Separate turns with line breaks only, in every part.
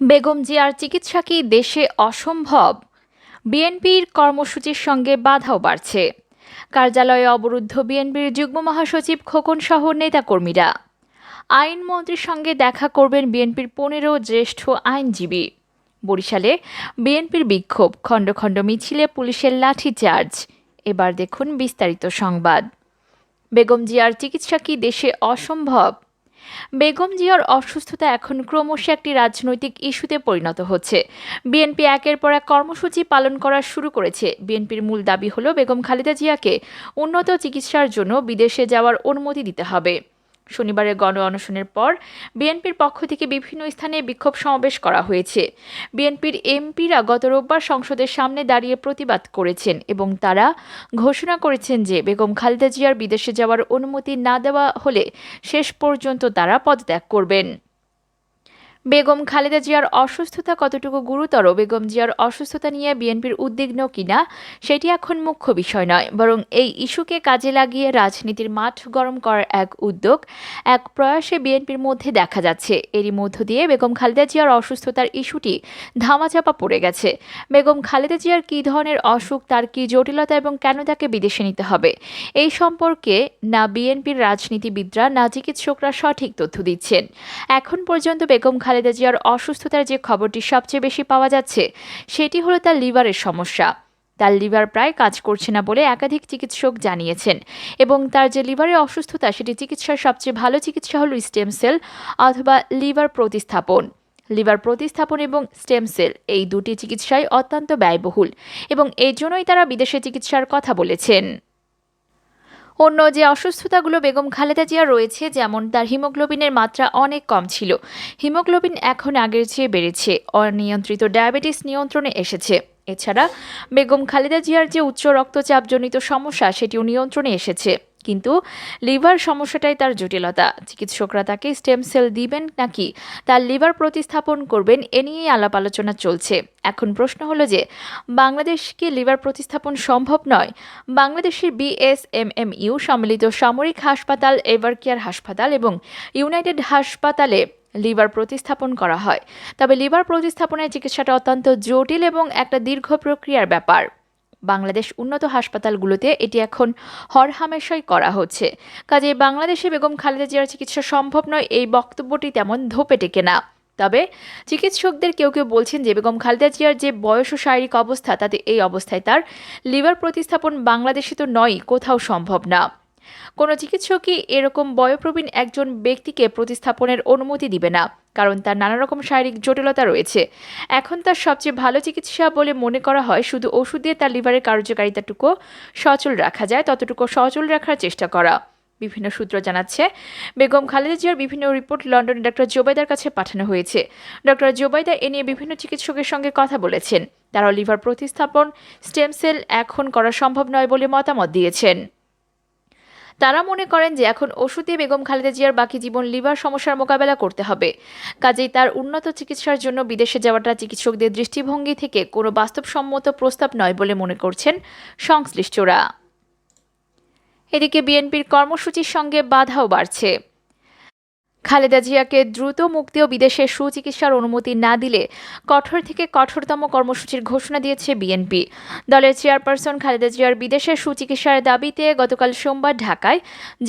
বেগম জিয়ার চিকিৎসা কি দেশে অসম্ভব? বিএনপির কর্মসূচির সঙ্গে বাধাও বাড়ছে। কার্যালয়ে অবরুদ্ধ বিএনপির যুগ্ম মহাসচিব খোকন সহ নেতাকর্মীরা। আইনমন্ত্রীর সঙ্গে দেখা করবেন বিএনপির পনেরো জ্যেষ্ঠ আইনজীবী। বরিশালে বিএনপির বিক্ষোভ, খণ্ড খণ্ড মিছিলে পুলিশের লাঠিচার্জ। এবার দেখুন বিস্তারিত সংবাদ। বেগম জিয়ার চিকিৎসা কি দেশে অসম্ভব? বেগম জিয়ার অসুস্থতা এখন ক্রমশ একটি রাজনৈতিক ইস্যুতে পরিণত হচ্ছে। বিএনপি একের পর এক কর্মসূচি পালন করা শুরু করেছে। বিএনপির মূল দাবি হল, বেগম খালেদা জিয়াকে উন্নত চিকিৎসার জন্য বিদেশে যাওয়ার অনুমতি দিতে হবে। শনিবারের গণ অনশনের পর বিএনপির পক্ষ থেকে বিভিন্ন স্থানে বিক্ষোভ সমাবেশ করা হয়েছে। বিএনপির এমপিরা গত রোববার সংসদের সামনে দাঁড়িয়ে প্রতিবাদ করেছেন এবং তারা ঘোষণা করেছেন যে বেগম খালেদা জিয়ার বিদেশে যাওয়ার অনুমতি না দেওয়া হলে শেষ পর্যন্ত তারা পদত্যাগ করবেন। বেগম খালেদা জিয়ার অসুস্থতা কতটুকু গুরুতর? বেগম জিয়ার অসুস্থতা নিয়ে বিএনপির উদ্বিগ্ন কিনা? সেটি এখন মুখ্য বিষয় নয়, বরং এই ইস্যুকে কাজে লাগিয়ে রাজনীতির মাঠ গরম করার এক উদ্যোগ, এক প্রয়াসে বিএনপির মধ্যে দেখা যাচ্ছে। এরই মধ্য দিয়ে বেগম খালেদা জিয়ার অসুস্থতার ইস্যুটি ধামাচাপা পড়ে গেছে। বেগম খালেদা জিয়ার কী ধরনের অসুখ, তার কী জটিলতা এবং কেন তাকে বিদেশে নিতে হবে? এই সম্পর্কে না বিএনপির রাজনীতিবিদরা, না চিকিৎসকরা সঠিক তথ্য দিচ্ছেন। এখন পর্যন্ত বেগম খালেদা জিয়ার অসুস্থতার যে খবরটি সবচেয়ে বেশি পাওয়া যাচ্ছে, সেটি হলো তার লিভারের সমস্যা। তার লিভার প্রায় কাজ করছে না বলে একাধিক চিকিৎসক জানিয়েছেন এবং তার যে লিভারের অসুস্থতা, সেটি চিকিৎসার সবচেয়ে ভালো চিকিৎসা হল স্টেম সেল অথবা লিভার প্রতিস্থাপন। লিভার প্রতিস্থাপন এবং স্টেম সেল এই দুটি চিকিৎসাই অত্যন্ত ব্যয়বহুল এবং এর জন্যই তারা বিদেশে চিকিৎসার কথা বলেছেন। অন্য যে অসুস্থতাগুলো বেগম খালেদা জিয়া রয়েছে, যেমন তার হিমোগ্লোবিনের মাত্রা অনেক কম ছিল। হিমোগ্লোবিন এখন আগের চেয়ে বেড়েছে। অনিয়ন্ত্রিত ডায়াবেটিস নিয়ন্ত্রণে এসেছে। এছাড়া বেগম খালেদা জিয়ার যে উচ্চ রক্তচাপজনিত সমস্যা, সেটিও নিয়ন্ত্রণে এসেছে। কিন্তু লিভার সমস্যাটাই তার জটিলতা। চিকিৎসকরা তাকে স্টেম সেল দিবেন নাকি? তার লিভার প্রতিস্থাপন করবেন, এ নিয়েই আলাপ আলোচনা চলছে। এখন প্রশ্ন হলো যে, বাংলাদেশ কি লিভার প্রতিস্থাপন সম্ভব নয়? বাংলাদেশের বিএসএমএমইউ সম্মিলিত সামরিক হাসপাতাল এভার কেয়ার হাসপাতাল এবং ইউনাইটেড হাসপাতালে লিভার প্রতিস্থাপন করা হয়। তবে লিভার প্রতিস্থাপনের চিকিৎসাটা অত্যন্ত জটিল এবং একটা দীর্ঘ প্রক্রিয়ার ব্যাপার। বাংলাদেশ উন্নত হাসপাতালগুলোতে এটি এখন হরহামেশাই করা হচ্ছে। কাজে বাংলাদেশে বেগম খালেদা জিয়ার চিকিৎসা সম্ভব নয় এই বক্তব্যটি তেমন ধোপে টেকে না। তবে চিকিৎসকদের কেউ কেউ বলছেন যে বেগম খালেদা জিয়ার যে বয়স ও শারীরিক অবস্থা, তাতে এই অবস্থায় তার লিভার প্রতিস্থাপন বাংলাদেশে তো নয়, কোথাও সম্ভব না। কোনো চিকিৎসকই এরকম বয়োপ্রবীণ একজন ব্যক্তিকে প্রতিস্থাপনের অনুমতি দিবে না, কারণ তার নানা রকম শারীরিক জটিলতা রয়েছে। এখন তার সবচেয়ে ভালো চিকিৎসা বলে মনে করা হয় শুধু ওষুধ দিয়ে তার লিভারের কার্যকারিতাটুকু সচল রাখা যায়, ততটুকু সচল রাখার চেষ্টা করা। বিভিন্ন সূত্র জানাচ্ছে, বেগম খালেদা জিয়ার বিভিন্ন রিপোর্ট লন্ডনে ডক্টর জোবাইদার কাছে পাঠানো হয়েছে। ডক্টর জোবাইদা এ নিয়ে বিভিন্ন চিকিৎসকের সঙ্গে কথা বলেছেন। তারাও লিভার প্রতিস্থাপন, স্টেম সেল এখন করা সম্ভব নয় বলে মতামত দিয়েছেন। তারা মনে করেন যে এখন ওষুধে বেগম খালেদা জিয়ার বাকি জীবন লিভার সমস্যার মোকাবেলা করতে হবে। কাজেই তার উন্নত চিকিৎসার জন্য বিদেশে যাওয়াটা চিকিৎসকদের দৃষ্টিভঙ্গি থেকে কোনো বাস্তবসম্মত প্রস্তাব নয় বলে মনে করছেন সংশ্লিষ্টরা। এদিকে বিএনপির কর্মসূচির সঙ্গে বাধাও বাড়ছে। খালেদা জিয়াকে দ্রুত মুক্তি ও বিদেশে সুচিকিৎসার অনুমতি না দিলে কঠোর থেকে কঠোরতম কর্মসূচির ঘোষণা দিয়েছে বিএনপি। দলের চেয়ারপারসন খালেদা জিয়ার বিদেশে সুচিকিৎসার দাবিতে গতকাল সোমবার ঢাকায়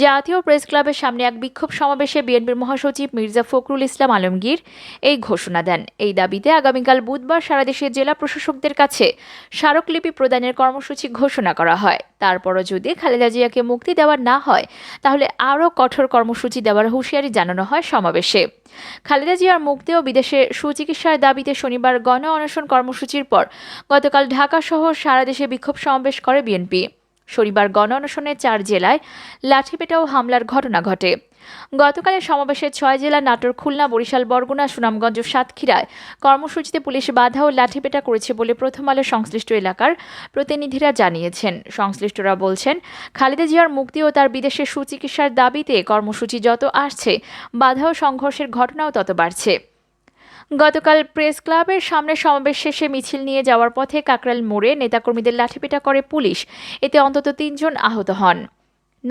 জাতীয় প্রেস ক্লাবের সামনে এক বিক্ষোভ সমাবেশে বিএনপির মহাসচিব মির্জা ফখরুল ইসলাম আলমগীর এই ঘোষণা দেন। এই দাবিতে আগামীকাল বুধবার সারা দেশের জেলা প্রশাসকদের কাছে স্মারকলিপি প্রদানের কর্মসূচি ঘোষণা করা হয়। তারপরও যদি খালেদা জিয়াকে মুক্তি দেওয়া না হয়, তাহলে আরও কঠোর কর্মসূচি দেওয়ার হুঁশিয়ারি জানানো হয় সমাবেশে। খালেদা জিয়ার মুক্তি ও বিদেশে সুচিকিৎসার দাবিতে শনিবার গণ অনশন কর্মসূচির পর গতকাল ঢাকা সহ সারা দেশে বিক্ষোভ সমাবেশ করে বিএনপি। শনিবার গণ অনশনে চার জেলায় লাঠিপেটা ও হামলার ঘটনা ঘটে। গতকালের সমাবেশে ছয় জেলা নাটোর, খুলনা, বরিশাল, বরগুনা, সুনামগঞ্জ সাতক্ষীরায় কর্মসূচিতে পুলিশ বাধা ও লাঠিপেটা করেছে বলে প্রথম আলো সংশ্লিষ্ট এলাকার প্রতিনিধিরা জানিয়েছেন। সংশ্লিষ্টরা বলছেন, খালেদা জিয়ার মুক্তি ও তার বিদেশে সুচিকিৎসার দাবিতে কর্মসূচি যত আসছে, বাধা ও সংঘর্ষের ঘটনাও তত বাড়ছে। গতকাল প্রেস ক্লাবের সামনে সমাবেশ শেষে মিছিল নিয়ে যাওয়ার পথে কাকরাল মোড়ে নেতাকর্মীদের লাঠিপেটা করে পুলিশ। এতে অন্তত তিনজন আহত হন।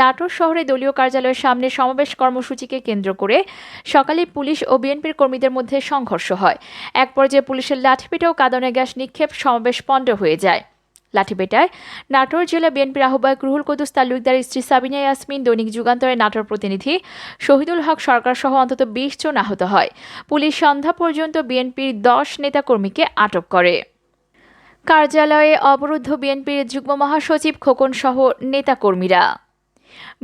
নাটোর শহরে দলীয় কার্যালয়ের সামনে সমাবেশ কর্মসূচিকে কেন্দ্র করে সকালে পুলিশ ও বিএনপির কর্মীদের মধ্যে সংঘর্ষ হয়। এক পর্যায়ে পুলিশের লাঠিপেটা ও কাঁদনে গ্যাস নিক্ষেপ, সমাবেশ পণ্ড হয়ে যায়। লাঠিপেটায় নাটোর জেলা বিএনপির আহ্বায়ক রুহুল কুদুস তালুকদার স্ত্রী সাবিনা ইয়াসমিন, দৈনিক যুগান্তরের নাটোর প্রতিনিধি শহীদুল হক সরকার সহ অন্তত বিশ জন আহত হয়। পুলিশ সন্ধ্যা পর্যন্ত বিএনপির দশ নেতাকর্মীকে আটক করে। কার্যালয়ে অবরুদ্ধ বিএনপির যুগ্ম মহাসচিব খোকন সহ নেতাকর্মীরা।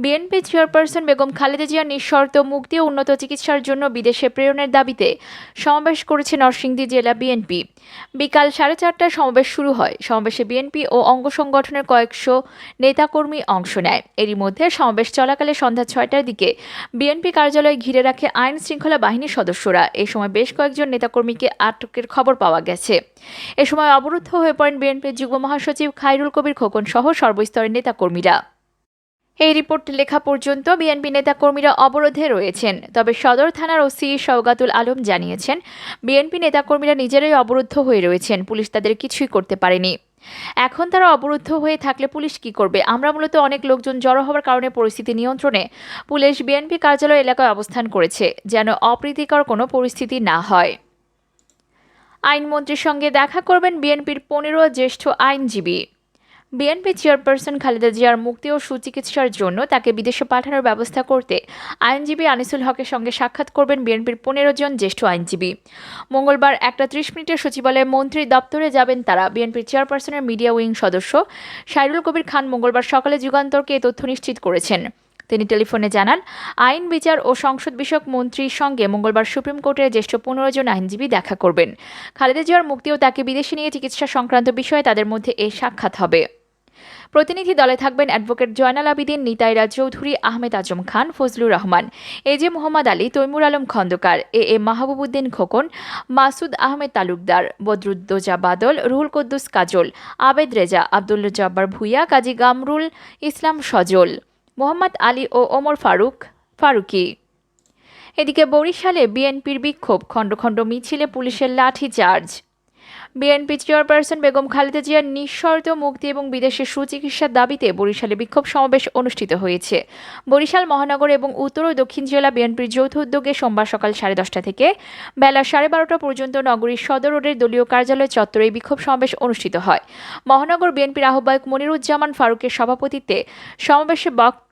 বিএনপি চেয়ারপারসন বেগম খালেদা জিয়ার নিঃশর্ত মুক্তি ও উন্নত চিকিৎসার জন্য বিদেশে প্রেরণের দাবিতে সমাবেশ করেছে নরসিংদী জেলা বিএনপি বিকাল সাড়ে চারটায় সমাবেশ শুরু হয়। সমাবেশে বিএনপি ও অঙ্গ সংগঠনের কয়েকশো নেতাকর্মী অংশ নেয়। এরই মধ্যে সমাবেশ চলাকালে সন্ধ্যা ছয়টার দিকে বিএনপি কার্যালয় ঘিরে রাখে আইন শৃঙ্খলা বাহিনীর সদস্যরা। এ সময় বেশ কয়েকজন নেতাকর্মীকে আটকের খবর পাওয়া গেছে। এ সময় অবরুদ্ধ হয়ে পড়েন বিএনপির যুগ্ম মহাসচিব খাইরুল কবির খোকন সহ সর্বস্তরের নেতাকর্মীরা। এই রিপোর্ট লেখা পর্যন্ত বিএনপি নেতাকর্মীরা অবরোধে রয়েছেন। তবে সদর থানার ওসি সৌগাতুল আলম জানিয়েছেন, বিএনপি নেতাকর্মীরা নিজেরাই অবরুদ্ধ হয়ে রয়েছেন। পুলিশ তাদের কিছুই করতে পারেনি। এখন তারা অবরুদ্ধ হয়ে থাকলে পুলিশ কি করবে? আমরা মূলত অনেক লোকজন জড়ো হওয়ার কারণে পরিস্থিতি নিয়ন্ত্রণে পুলিশ বিএনপি কার্যালয় এলাকায় অবস্থান করেছে, যেন অপ্রীতিকর কোনো পরিস্থিতি না হয়। আইনমন্ত্রীর সঙ্গে দেখা করবেন বিএনপির পনেরো জ্যেষ্ঠ আইনজীবী। বিএনপি চেয়ারপারসন খালেদা জিয়ার মুক্তি ও সুচিকিৎসার জন্য তাকে বিদেশে পাঠানোর ব্যবস্থা করতে আইনজীবী আনিসুল হকের সঙ্গে সাক্ষাৎ করবেন বিএনপির পনেরো জন জ্যেষ্ঠ আইনজীবী। মঙ্গলবার একটা ত্রিশ মিনিটের সচিবালয়ে মন্ত্রী দপ্তরে যাবেন তারা। বিএনপির চেয়ারপারসনের মিডিয়া উইং সদস্য সাইরুল কবির খান মঙ্গলবার সকালে যুগান্তরকে এ তথ্য নিশ্চিত করেছেন। তিনি টেলিফোনে জানান, আইন, বিচার ও সংসদ বিষয়ক মন্ত্রীর সঙ্গে মঙ্গলবার সুপ্রিম কোর্টের জ্যেষ্ঠ পনেরো জন আইনজীবী দেখা করবেন। খালেদা জিয়ার মুক্তি ও তাকে বিদেশে নিয়ে চিকিৎসা সংক্রান্ত বিষয়ে তাদের মধ্যে এই সাক্ষাৎ হবে। প্রতিনিধি দলে থাকবেন advocate Joynal Abedin, Nitai Roy Chowdhury, Ahmed Azam Khan, Fazlur Rahman, A J Mohammad Ali, Taimur Alam Khandaker, A A Mahbubuddin Khokon, Masud Ahmed Talukdar, Badruddoza Badal, Ruhul Quddus Kajal, Abed Reza Abdul Jabbar Bhuiyan, Kazi Gamrul Islam Sajal, Mohammad Ali ও ওমর ফারুক ফারুকি। এদিকে বরিশালে বিএনপির বিক্ষোভ, খণ্ড খণ্ড মিছিলে পুলিশের লাঠি charge BNP chairperson Begum Khaleda জিয়ার নিঃশর্ত মুক্তি এবং বিদেশে সুচিকিৎসার দাবিতে বরিশালে বিক্ষোভ সমাবেশ অনুষ্ঠিত হয়েছে। বরিশাল, মহানগর এবং উত্তর ও দক্ষিণ জেলা বিএনপির যৌথ উদ্যোগে সোমবার সকাল সাড়ে দশটা থেকে বেলা সাড়ে বারোটা পর্যন্ত নগরীর সদর রোডের দলীয় কার্যালয় চত্বরে বিক্ষোভ সমাবেশ অনুষ্ঠিত হয়। মহানগর বিএনপির আহ্বায়ক মনিরুজ্জামান ফারুকের সভাপতিত্বে সমাবেশে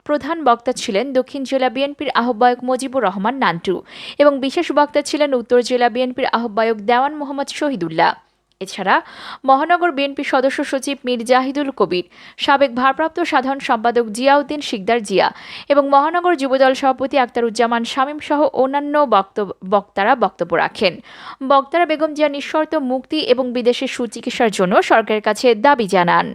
প্রধান বক্তা ছিলেন দক্ষিণ জেলা বিএনপির আহ্বায়ক মুজিবুর রহমান নান্টু এবং বিশেষ বক্তা ছিলেন উত্তর জেলা বিএনপির আহ্বায়ক দেওয়ান মোহাম্মদ শহীদুল্লাহ। এছাড়া মহানগর বিএনপি সদস্য সচিব মীর জাহিদুল কবির, সাবেক ভারপ্রাপ্ত সাধারণ সম্পাদক জিয়াউদ্দিন শিকদার জিয়া এবং মহানগর যুবদল সভাপতি আক্তারুজ্জামান শামীম সহ অন্যান্য বক্তারা বক্তব্য রাখেন। বক্তারা বেগম জিয়া নিঃশর্ত মুক্তি এবং বিদেশে সুচিকিৎসার জন্য সরকারের কাছে দাবি জানান।